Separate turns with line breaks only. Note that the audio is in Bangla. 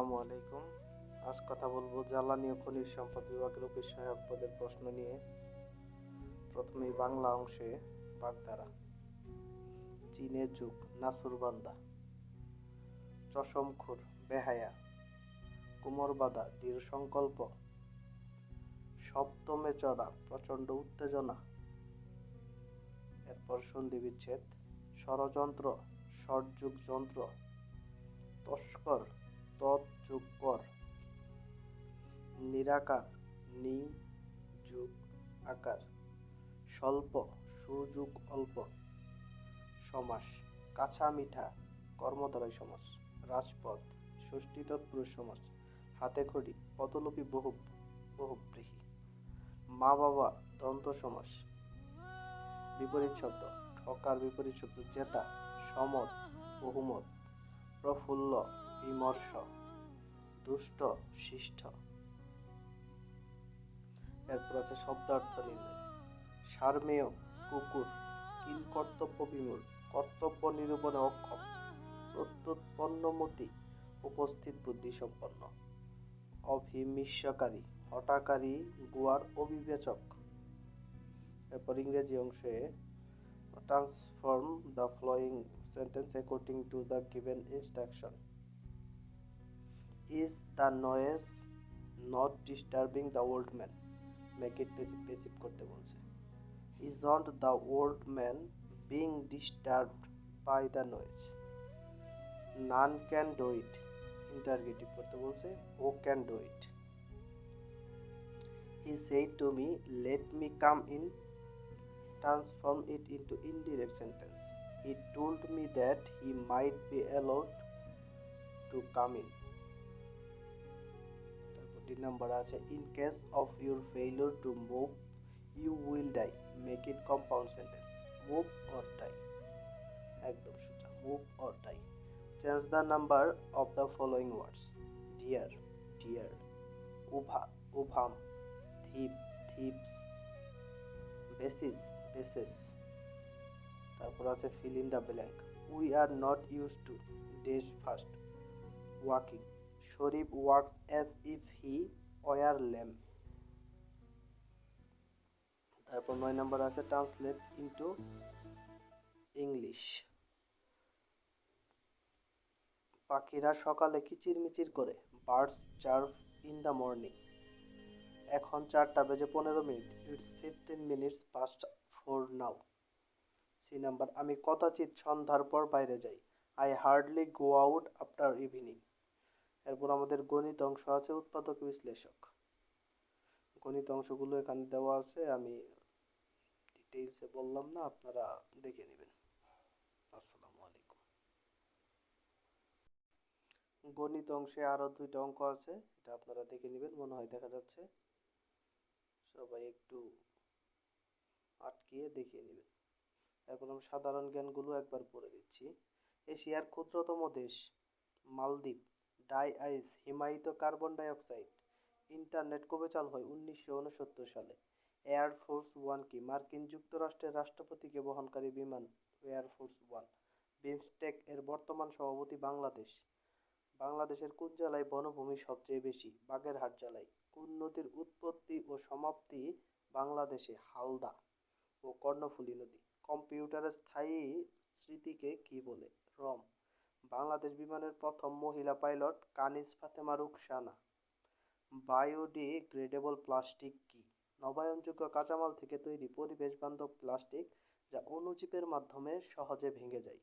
আসসালামু আলাইকুম। আজ কথা বলব জ্বালানি ও খনিজ সম্পদ বিভাগের অফিস সহায়ক পদের প্রশ্ন নিয়ে। প্রথমেই বাংলা অংশে বাগধারা। চীনের যুগ নাসুরবান্দা চশমখুর বেহায়া। কুমোরবাদা দৃঢ় সংকল্প। সপ্তমে চড়া, প্রচণ্ড উত্তেজনা। এরপর সন্ধি বিচ্ছেদ। ষড়যন্ত্র, ষড়যুগ যন্ত্র। তস্কর তৎযুগ কর নিরাকার নি যোগ আকার। স্বল্প, সুযোগ অল্প। সমাস, কাঁচা মিঠা কর্মদ্বারাই সমাস। রাজপথ, ষষ্ঠী তৎপুরুষ সমাস। হাতে খড়ি, পদলোপী বহু বহুব্রীহি। মা বাবা, দন্ত সমাস। বিপরীত শব্দ, ঠকার বিপরীত শব্দ, জেতা সমত বহুমত। প্রফুল্ল বিমর্ষ, দুষ্ট, শিষ্ট। এরপর আছে শব্দার্থ নির্ণয়। সারমেয়, কুকুর কিল কর্তব্য বিমূল, কর্তব্য নিরূপণে অক্ষম, প্রত্যুৎপন্নমতি, উপস্থিত বুদ্ধি সম্পন্ন অভিমিষ্যকারী হটাকারী গুয়ার অবিবেচক এরপর ইংরেজি অংশে transform the following sentence according to the given instruction. Noise not disturbing the old man? Make it passive passive করতে বলছে Isn't the old man being disturbed by the noise? None can do it. Interrogative করতে বলছে Who can do it? He said to me, Let me come in. Transform it into indirect sentence. He told me that he might be allowed to come in. D number আছে in case of your failure to move you will die make it compound sentence move or die একদম সোজা move or die change the number of the following words deer deer ova ovum thief thieves basis bases তারপর আছে fill in the blank we are not use to this first walking Sharif works as if he were lamp তারপর নয় নম্বর আছে ট্রান্সলেট ইন্টু ইংলিশ। পাখিরা সকালে কিচিরমিচির করে, birds chirp in the morning. এখন চারটা বেজে পনেরো minute, it's fifteen minutes past four now. C number, আমি কদাচিৎ সন্ধ্যার পর বাইরে যাই। I hardly go out after evening. এরপর আমাদের গণিত অংশ আছে, উৎপাদক বিশ্লেষক। গণিত অংশগুলো এখানে দেওয়া আছে, আমি ডিটেইলসে বললাম না, আপনারা দেখে নেবেন। আসসালামু আলাইকুম। গণিত অংশে আরও দুইটা অঙ্ক আছে, এটা আপনারা দেখে নেবেন, মনে হয় দেখা যাচ্ছে। সবাই একটু আটকিয়ে দেখিয়ে নেবেন। এরপর আমি সাধারণ জ্ঞানগুলো একবার পড়ে দিচ্ছি। এশিয়ার ক্ষুদ্রতম দেশ, মালদ্বীপ। ডাই আইস হিমায়িত কার্বন ডাইঅক্সাইড ইন্টারনেট কবে চালু হয় উনিশশো উনসত্তর সালে। এয়ার ফোর্স ওয়ান কি? মার্কিন যুক্তরাষ্ট্রের রাষ্ট্রপতিকে বহনকারী বিমান এয়ার ফোর্স ওয়ান। বিমস্টেক এর বর্তমান সভাপতি বাংলাদেশ। বাংলাদেশের কোন জেলায় বনভূমি সবচেয়ে বেশি? বাগেরহাট জেলায়। কোন নদীর উৎপত্তি ও সমাপ্তি বাংলাদেশে? হালদা ও কর্ণফুলী নদী। কম্পিউটারের স্থায়ী স্মৃতিকে কি বলে? রম। বাংলাদেশ বিমানের প্রথম মহিলা pilot Kaniz Fatema Ruksana. Biodegradable plastic কি? নবায়নযোগ্য কাঁচামাল থেকে তৈরি পরিবেশ বান্ধব প্লাস্টিক যা অণুজীবের মাধ্যমে সহজে ভেঙে যায়।